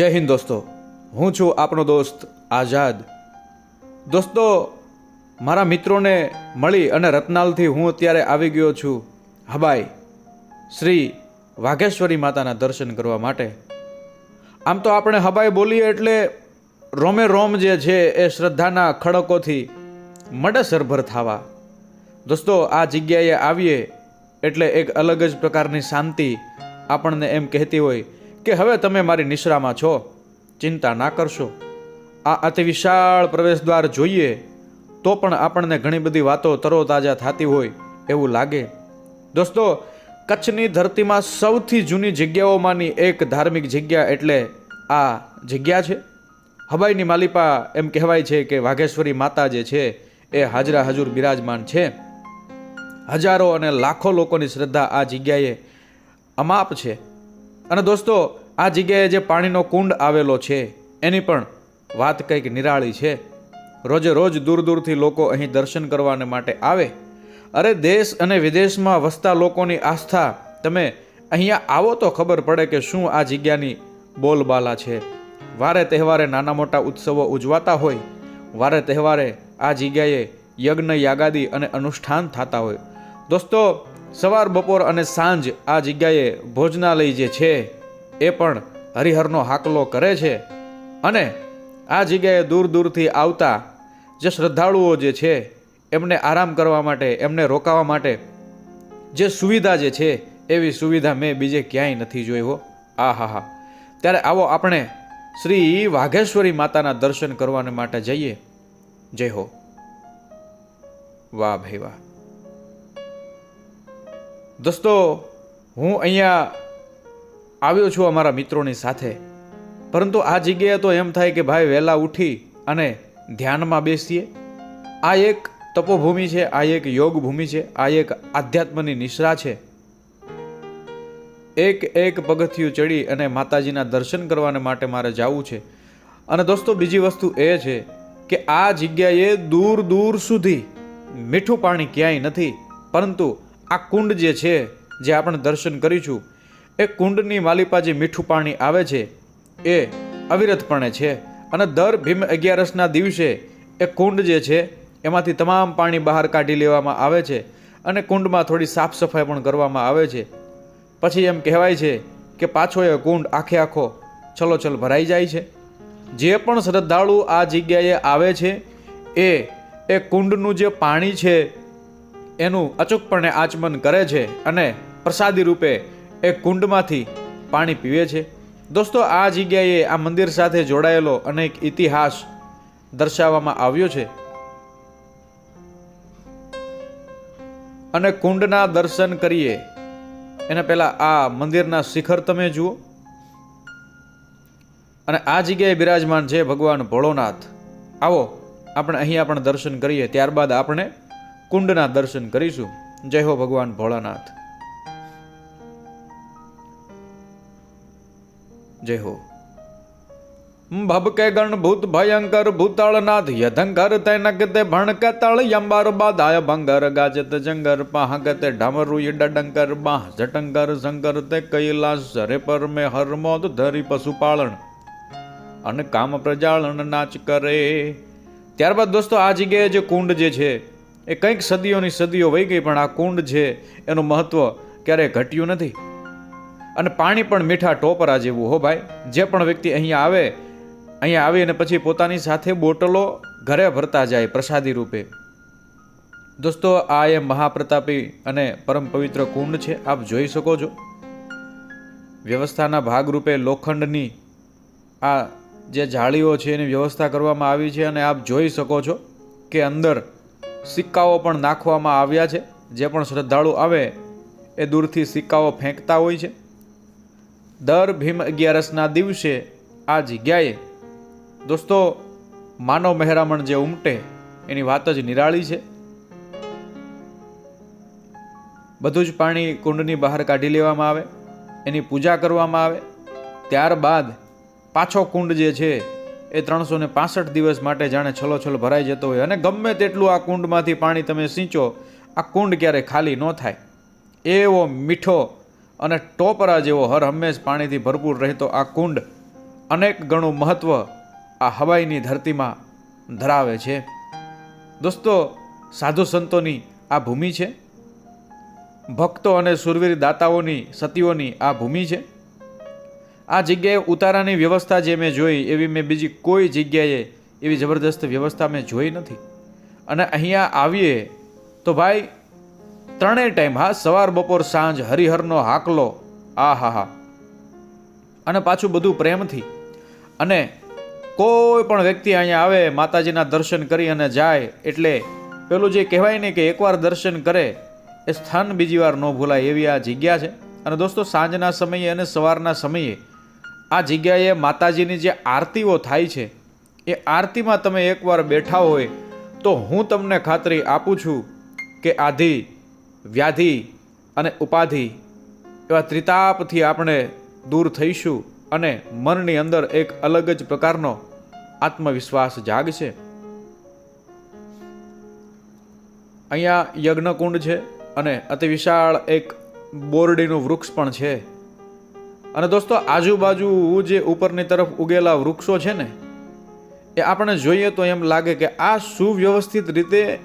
જય હિન્દ દોસ્તો. હું છું આપનો દોસ્ત આઝાદ. દોસ્તો, મારા મિત્રોને મળી અને રત્નાલથી હું અત્યારે આવી ગયો છું. હબાઈ. શ્રી વાઘેશ્વરી માતાના દર્શન કરવા માટે. આમ તો આપણે હબાઈ બોલીએ એટલે રોમે રોમ જે છે એ શ્રદ્ધાના ખડકોથી મડે સરભર થવા. દોસ્તો, આ જગ્યાએ આવીએ એટલે એક અલગ જ પ્રકારની શાંતિ આપણને એમ કહેતી હોય કે હવે તમે મારી નિશ્રામાં છો? ચિંતા ના કરશો. આ અતિ વિશાળ પ્રવેશદ્વાર જોઈએ, તો પણ આપણને ઘણી બધી વાતો તરોતાજા થતી હોય એવું લાગે. દોસ્તો, કચ્છની ધરતીમાં સૌથી જૂની જગ્યાઓમાંની એક ધાર્મિક જગ્યા એટલે આ જગ્યા છે. હવાઈની માલિપા એમ કહેવાય છે કે વાઘેશ્વરી માતા જે છે, એ હાજરા હજુર બિરાજમાન છે. હજારો અને લાખો લોકોની શ્રદ્ધા આ જગ્યાએ અમાપ છે. અને દોસ્તો, આ જગ્યાએ જે પાણીનો કુંડ આવેલો છે, એની પણ વાત કંઈક નિરાળી છે. રોજે રોજ દૂર દૂરથી લોકો અહીં દર્શન કરવાને માટે આવે. અરે દેશ અને વિદેશમાં વસતા લોકોની આસ્થા, તમે અહીંયા આવો તો ખબર પડે કે શું આ જગ્યાની બોલબાલા છે. વારે તહેવારે નાના મોટા ઉત્સવો ઉજવાતા હોય. વારે તહેવારે આ જગ્યાએ યજ્ઞ, યાગાદી અને અનુષ્ઠાન થતા હોય. દોસ્તો સવાર, બપોર અને સાંજ આ જગ્યાએ ભોજનાલય જે છે, એ પણ હરિહરનો હાકલો કરે છે અને આ જગ્યાએ દૂર દૂરથી આવતા જે શ્રદ્ધાળુઓ જે છે, એમને આરામ કરવા માટે, એમને રોકાવા માટે જે સુવિધા જે છે, એવી સુવિધા મેં બીજે ક્યાંય નથી જોઈ હો. આ હા. હા ત્યારે આવો આપણે શ્રી વાઘેશ્વરી માતાના દર્શન કરવાને માટે જઈએ. જય હો. વાહ ભાઈ વાહ. દોસ્તો, હું અહીંયા આવ્યો છું અમારા મિત્રોની સાથે. પરંતુ આ જગ્યાએ તો એમ થાય કે ભાઈ વહેલા ઉઠી અને ધ્યાનમાં બેસીએ. આ એક તપોભૂમિ છે, આ એક યોગ ભૂમિ છે, આ એક આધ્યાત્મની નિશ્રા છે. એક એક પગથિયું ચડી અને માતાજીના દર્શન કરવાને માટે મારે જવું છે. અને દોસ્તો, બીજી વસ્તુ એ છે કે આ જગ્યાએ દૂર દૂર સુધી મીઠું પાણી ક્યાંય નથી. પરંતુ આ કુંડ જે છે, જે આપણે દર્શન કરીશું, એ કુંડની માલિપા જે મીઠું પાણી આવે છે, એ અવિરતપણે છે. અને દર ભીમ અગિયારસના દિવસે એ કુંડ જે છે, એમાંથી તમામ પાણી બહાર કાઢી લેવામાં આવે છે અને કુંડમાં થોડી સાફ સફાઈ પણ કરવામાં આવે છે. પછી એમ કહેવાય છે કે પાછો એ કુંડ આખે આખો છલોછલ ભરાઈ જાય છે. જે પણ શ્રદ્ધાળુ આ જગ્યાએ આવે છે, એ એ કુંડનું જે પાણી છે એનું અચૂકપણે આચમન કરે છે અને પ્રસાદી રૂપે એ કુંડમાંથી પાણી પીવે છે. દોસ્તો, આ જગ્યાએ આ મંદિર સાથે જોડાયેલો અનેક ઇતિહાસ દર્શાવવામાં આવ્યો છે. અને કુંડના દર્શન કરીએ. એના પહેલાં આ મંદિરના શિખર તમે જુઓ. અને આ જગ્યાએ બિરાજમાન છે ભગવાન ભોળોનાથ. આવો, આપણે અહીંયા પણ દર્શન કરીએ. ત્યારબાદ આપણે કુંડના દર્શન કરીશું. જય હો ભગવાન ભોળાનાથ. જય હો. ભબકે ગણ ભૂત ભયંકર ભૂતાળનાથ, યધંકર તે નગતે ભણકે તળ યંબાર બાધાય ભંગર ગાજત જંગર પાહગતે ઢમરુય ડડંકર બાહ જટંકર શંકર તે કૈલાસ ઝરે પર મે હરમોદ ધરી પશુપાલન. અને કામ પ્રજાળન નાચ કરે. ત્યારબાદ દોસ્તો, આ જગ્યાએ જે કુંડ જે છે એ કંઈક સદીઓની સદીઓ વહી ગઈ, પણ આ કુંડ છે એનું મહત્વ ક્યારેય ઘટ્યું નથી. અને પાણી પણ મીઠા ટોપરા જેવું, હો ભાઈ. જે પણ વ્યક્તિ અહીંયા આવે, અહીંયા આવીને પછી પોતાની સાથે બોટલો ઘરે ભરતા જાય પ્રસાદી રૂપે. દોસ્તો, આ એ મહાપ્રતાપી અને પરમ પવિત્ર કુંડ છે, આપ જોઈ શકો છો. વ્યવસ્થાના ભાગરૂપે લોખંડની આ જે જાળીઓ છે, એની વ્યવસ્થા કરવામાં આવી છે અને આપ જોઈ શકો છો કે અંદર સિક્કાઓ પણ નાખવામાં આવ્યા છે. જે પણ શ્રદ્ધાળુ આવે, એ દૂરથી સિક્કાઓ ફેંકતા હોય છે. દર ભીમ અગિયારસના દિવસે આ જગ્યાએ, દોસ્તો, માનવ મહેરામણ જે ઉમટે, એની વાત જ નિરાળી છે. બધું જ પાણી કુંડની બહાર કાઢી લેવામાં આવે, એની પૂજા કરવામાં આવે. ત્યારબાદ પાછો કુંડ જે છે એ ત્રણસો ને પાસઠ દિવસ માટે જાણે છલોછલ ભરાઈ જતો હોય અને ગમે તેટલું આ કુંડમાંથી પાણી તમે સિંચો, આ કુંડ ક્યારેય ખાલી ન થાય. એવો મીઠો અને ટોપરા જેવો હર હંમેશ પાણીથી ભરપૂર રહેતો આ કુંડ અનેક ગણું મહત્ત્વ આ હવાઈની ધરતીમાં ધરાવે છે. દોસ્તો, સાધુ સંતોની આ ભૂમિ છે? ભક્તો અને સુરવીર દાતાઓની, સતીઓની આ ભૂમિ છે? આ જગ્યાએ ઉતારાની વ્યવસ્થા જે મેં જોઈ, એવી મેં બીજી કોઈ જગ્યાએ એવી જબરદસ્ત વ્યવસ્થા મેં જોઈ નથી. અને અહીંયા આવીએ તો ભાઈ, ત્રણેય ટાઈમ, હા, સવાર, બપોર, સાંજ, હરિહરનો હાકલો આ હા હા અને પાછું બધું પ્રેમથી. અને કોઈ પણ વ્યક્તિ અહીંયા આવે, માતાજીના દર્શન કરી અને જાય, એટલે પેલું જે કહેવાય ને કે એકવાર દર્શન કરે, એ સ્થાન બીજી વાર ન ભૂલાય એવી આ જગ્યા છે. અને દોસ્તો, સાંજના સમયે અને સવારના સમયે આ જગ્યાએ માતાજીની જે આરતીઓ થાય છે, એ આરતીમાં તમે એકવાર બેઠા હોય તો હું તમને ખાતરી આપું છું કે આધિ, વ્યાધિ અને ઉપાધિ એવા ત્રિતાપથી આપણે દૂર થઈશું અને મનની અંદર એક અલગ જ પ્રકારનો આત્મવિશ્વાસ જાગશે. અહીંયા યજ્ઞકુંડ છે અને અતિ વિશાળ એક બોરડીનું વૃક્ષ પણ છે. અને દોસ્તો, આજુબાજુ જે ઉપરની તરફ ઉગેલા વૃક્ષો છે ને, એ આપણે જોઈએ તો એમ લાગે કે આ સુવ્યવસ્થિત રીતે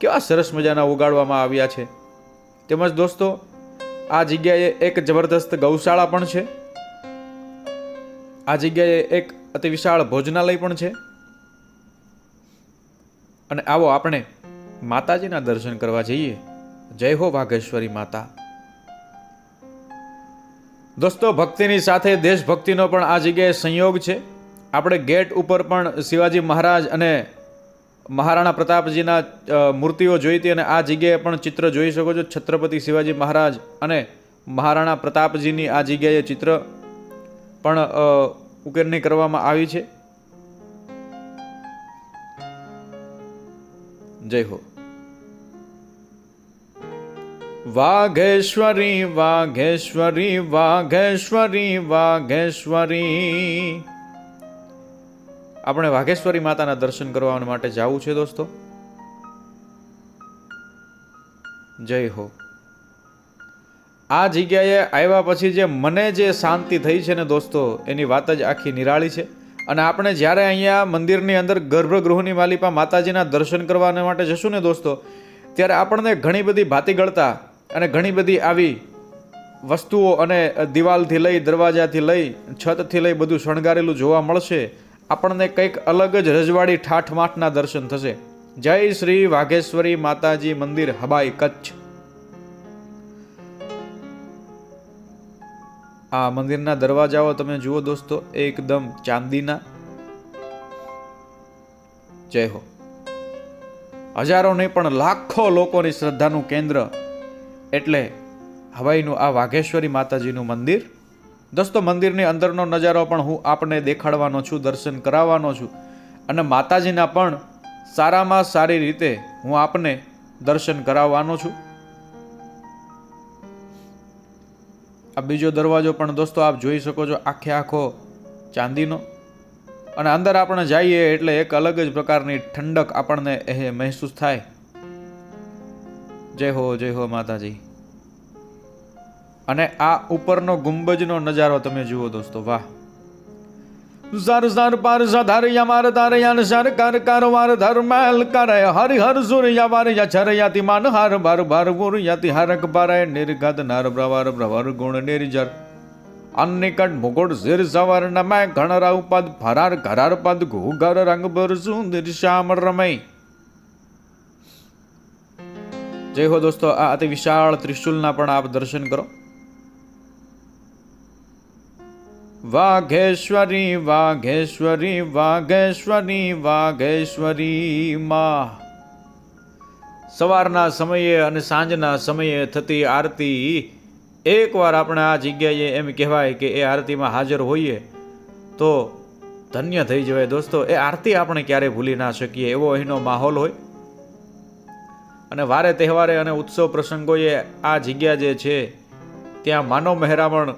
કેવા સરસ મજાના ઉગાડવામાં આવ્યા છે. તેમજ દોસ્તો, આ જગ્યાએ એક જબરદસ્ત ગૌશાળા પણ છે. આ જગ્યાએ એક અતિ વિશાળ ભોજનાલય પણ છે. અને આવો આપણે માતાજીના દર્શન કરવા જઈએ. જય હો વાઘેશ્વરી માતા. દોસ્તો, ભક્તિની સાથે દેશભક્તિનો પણ આ જગ્યાએ સંયોગ છે. આપણે ગેટ ઉપર પણ શિવાજી મહારાજ અને મહારાણા પ્રતાપજીના મૂર્તિઓ જોઈ હતી અને આ જગ્યાએ પણ ચિત્ર જોઈ શકો છો. છત્રપતિ શિવાજી મહારાજ અને મહારાણા પ્રતાપજીની આ જગ્યાએ ચિત્ર પણ ઉકેરણી કરવામાં આવી છે. જય હો. વાઘેશ્વરી વાઘેશ્વરી વાઘેશ્વરી વાઘેશ્વરી. આપણે વાઘેશ્વરી માતાના દર્શન કરવા માટે જવું છે દોસ્તો? જય હો. આ જગ્યાએ આવ્યા પછી જે મને જે શાંતિ થઈ છે ને દોસ્તો, એની વાત જ આખી નિરાળી છે. અને આપણે જ્યારે અહીંયા મંદિરની અંદર ગર્ભગૃહની માલિપા માતાજીના દર્શન કરવા માટે જશું ને દોસ્તો, ત્યારે આપણને ઘણી બધી ભાતી ગળતા અને ઘણી બધી આવી વસ્તુઓ અને દિવાલથી લઈ, દરવાજાથી લઈ, છતથી લઈ બધું શણગારેલું જોવા મળશે. આપણને કંઈક અલગ જ રજવાડી ઠાઠમાઠના દર્શન થશે. જય શ્રી વાઘેશ્વરી માતાજી મંદિર હબાઈ કચ્છ. આ મંદિરના દરવાજાઓ તમે જુઓ દોસ્તો, એકદમ ચાંદીના. જય હો. હજારો નહીં પણ લાખો લોકોની શ્રદ્ધાનું કેન્દ્ર એટલે હવાઈનું આ વાઘેશ્વરી માતાજીનું મંદિર. દોસ્તો મંદિરની અંદરનો નજારો પણ હું આપને દેખાડવાનો છું, દર્શન કરાવવાનો છું. અને માતાજીના પણ સારામાં સારી રીતે હું આપને દર્શન કરાવવાનો છું. આ બીજો દરવાજો પણ દોસ્તો આપ જોઈ શકો છો આખે આખો ચાંદીનો. અને અંદર આપણે જઈએ એટલે એક અલગ જ પ્રકારની ઠંડક આપણને એ મહેસૂસ થાય. જય હો જય હો માતાજી. અને આ ઉપરનો ગુંબજનો નજારો તમે જુઓ દોસ્તો, વાહ. ઝર ઝર, પાર ઝધર યમાર તાર યાન શર કર કર, વાર, ધર મહેલ કરે હરિ, હર સુર યવાર યછર યતિ માન, હર, ભર ભર ગુર યતિ હરક ભરે નિર્ગત નર પ્રવર પ્રવર ગુણ, નિર્જર. અનિકટ મુગુટ ઝિર સવર નમે ઘણ, રાવ, પદ, ફરાર, ઘરાર, પદ ઘુ ઘર રંગ બર સુંદર, શ્યામ, રમય. જય હો દોસ્તો, આ અતિ વિશાળ ત્રિશુલના પણ આપ દર્શન કરો. વાઘેશ્વરી વાઘેશ્વરી વાઘેશ્વરી વાઘેશ્વરી માં. સવારના સમયે અને સાંજના સમયે થતી આરતી, એકવાર આપણે આ જગ્યાએ એમ કહેવાય કે એ આરતીમાં હાજર હોઈએ, તો ધન્ય થઈ જવાય દોસ્તો. એ આરતી આપણે ક્યારેય ભૂલી ના શકીએ, એવો અહીંનો માહોલ હોય. અને વારે તહેવારે અને ઉત્સવ પ્રસંગોએ આ જગ્યા જે છે, ત્યાં માનવ મહેરામણ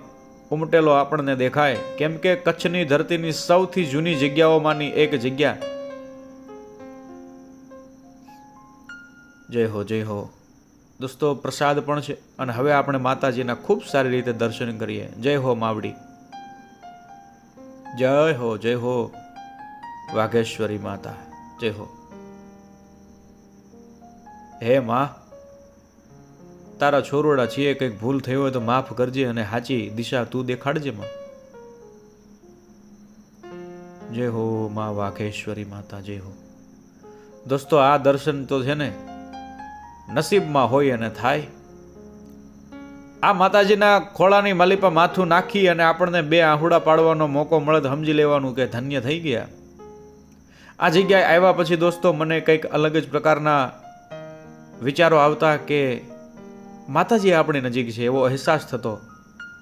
ઉમટેલો આપણને દેખાય. કેમ કે કચ્છની ધરતીની સૌથી જૂની જગ્યાઓમાંની એક જગ્યા. જય હો જય હો. દોસ્તો, પ્રસાદ પણ છે અને હવે આપણે માતાજીના ખૂબ સારી રીતે દર્શન કરીએ. જય હો, માવડી. જય હો જય હો. વાઘેશ્વરી માતા, જય હો. હે માં, તારા છોરોડા છીએ, કંઈક ભૂલ થઈ હોય તો માફ કરજે અને સાચી દિશા તું દેખાડજે માં. જય હો માં વાઘેશ્વરી માતા, જય હો. દોસ્તો, આ દર્શન તો છે ને નસીબમાં હોય અને થાય. આ માતાજીના ખોળાની માલિપા માથું નાખી અને આપણને બે આહુડા પાડવાનો મોકો મળે તો સમજી લેવાનું કે ધન્ય થઈ ગયા. આ જગ્યાએ આવ્યા પછી દોસ્તો, મને કંઈક અલગ જ પ્રકારના વિચારો આવતા કે માતાજી આપણી નજીક છે, એવો અહેસાસ થતો.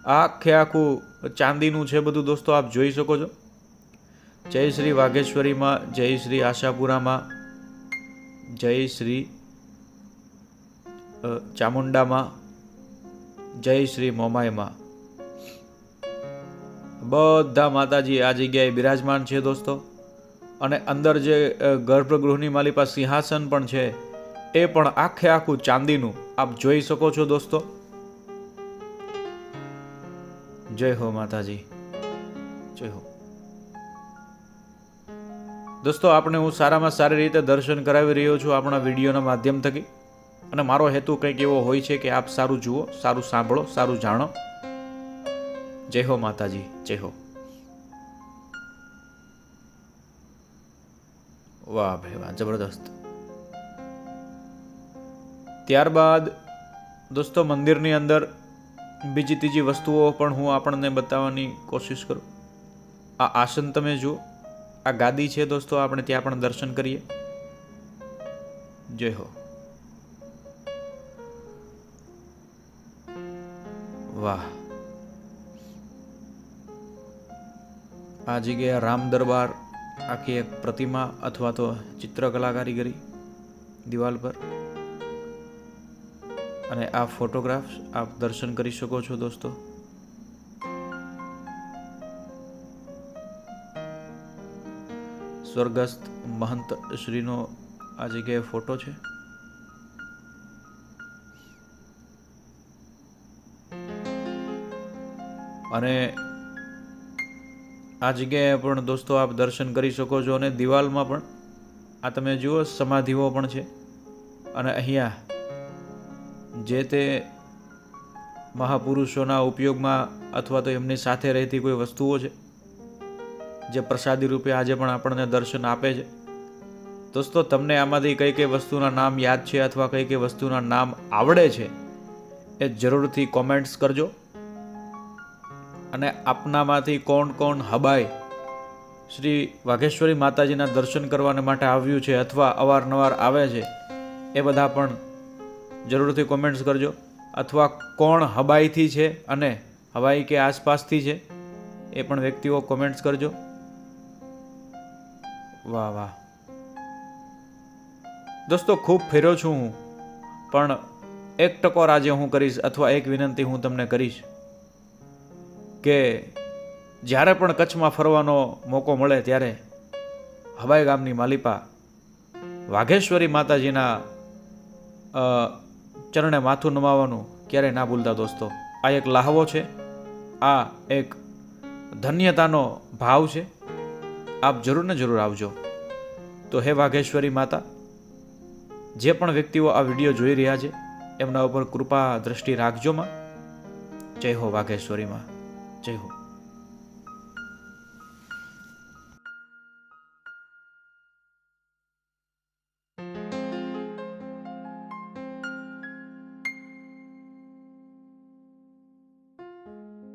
આખે આખું ચાંદીનું છે બધું દોસ્તો, આપ જોઈ શકો છો. જય શ્રી વાઘેશ્વરીમાં, જય શ્રી આશાપુરામાં, જય શ્રી ચામુંડામાં, જય શ્રી મોમાઈમાં. બધા માતાજી આ જગ્યાએ બિરાજમાન છે દોસ્તો. અને અંદર જે ગર્ભગૃહની માલિપા સિંહાસન પણ છે એ પણ આખે આખું ચાંદીનું. આપ જોઈ શકો છો દોસ્તો. જય હો માતાજી. જય હો. દોસ્તો, આપણે હું સારામાં સારી રીતે દર્શન કરાવી રહ્યો છું આપણા વિડીયોના માધ્યમ થકી. અને મારો હેતુ કંઈક એવો હોય છે કે આપ સારું જુઓ, સારું સાંભળો, સારું જાણો. જય હો માતાજી, જય હો. વાહ ભાઈ, વાહ, જબરદસ્ત. ત્યારબાદ, દોસ્તો, મંદિરની અંદર બીજી ત્રીજી વસ્તુઓ પણ હું આપણને બતાવવાની કોશિશ કરું. આ આસન તમે જુઓ. આ ગાદી છે દોસ્તો, આપણે ત્યાં પણ દર્શન કરીએ. જય હો. વાહ. આ જગ્યાએ રામ દરબાર આખી એક પ્રતિમા અથવા તો ચિત્રકલા કારીગરી દિવાલ પર. અને આ ફોટોગ્રાફ્સ આપ દર્શન કરી શકો છો દોસ્તો. સ્વર્ગસ્થ મહંત શ્રીનો આ જગ્યાએ ફોટો છે. અને આ જગ્યાએ પણ દોસ્તો આપ દર્શન કરી શકો છો અને દિવાલમાં પણ. આ તમે જુઓ, સમાધિઓ પણ છે. અને અહીંયા જે તે મહાપુરુષોના ઉપયોગમાં અથવા તો એમની સાથે રહેતી કોઈ વસ્તુઓ છે, જે પ્રસાદી રૂપે આજે પણ આપણને દર્શન આપે છે? દોસ્તો, તમને આમાંથી કઈ કઈ વસ્તુના નામ યાદ છે અથવા કઈ કઈ વસ્તુના નામ આવડે છે, એ જરૂરથી કોમેન્ટ્સ કરજો. અને આપનામાંથી કોણ કોણ હબાય શ્રી વાઘેશ્વરી માતાજીના દર્શન કરવાને માટે આવ્યું છે અથવા અવારનવાર આવે છે, એ બધા પણ જરૂરથી કોમેન્ટ્સ કરજો. અથવા કોણ હબાઈથી છે અને હવાઈ કે આસપાસથી છે, એ પણ વ્યક્તિઓ કોમેન્ટ્સ કરજો. વાહ વાહ. દોસ્તો, ખૂબ ફેર્યો છું હું, પણ એક ટકોર આજે હું કરીશ અથવા એક વિનંતી હું તમને કરીશ કે જ્યારે પણ કચ્છમાં ફરવાનો મોકો મળે ત્યારે હવાઈ ગામની માલિપા વાઘેશ્વરી માતાજીના ચરણે માથું નમાવાનું ક્યારેય ના ભૂલતા દોસ્તો. આ એક લાહવો છે. આ એક ધન્યતાનો ભાવ છે. આપ જરૂર ને જરૂર આવજો. તો હે વાઘેશ્વરી માતા, જે પણ વ્યક્તિઓ આ વીડિયો જોઈ રહ્યા છે, એમના ઉપર કૃપા દ્રષ્ટિ રાખજો માં. જય હો વાઘેશ્વરી માં. જય હો.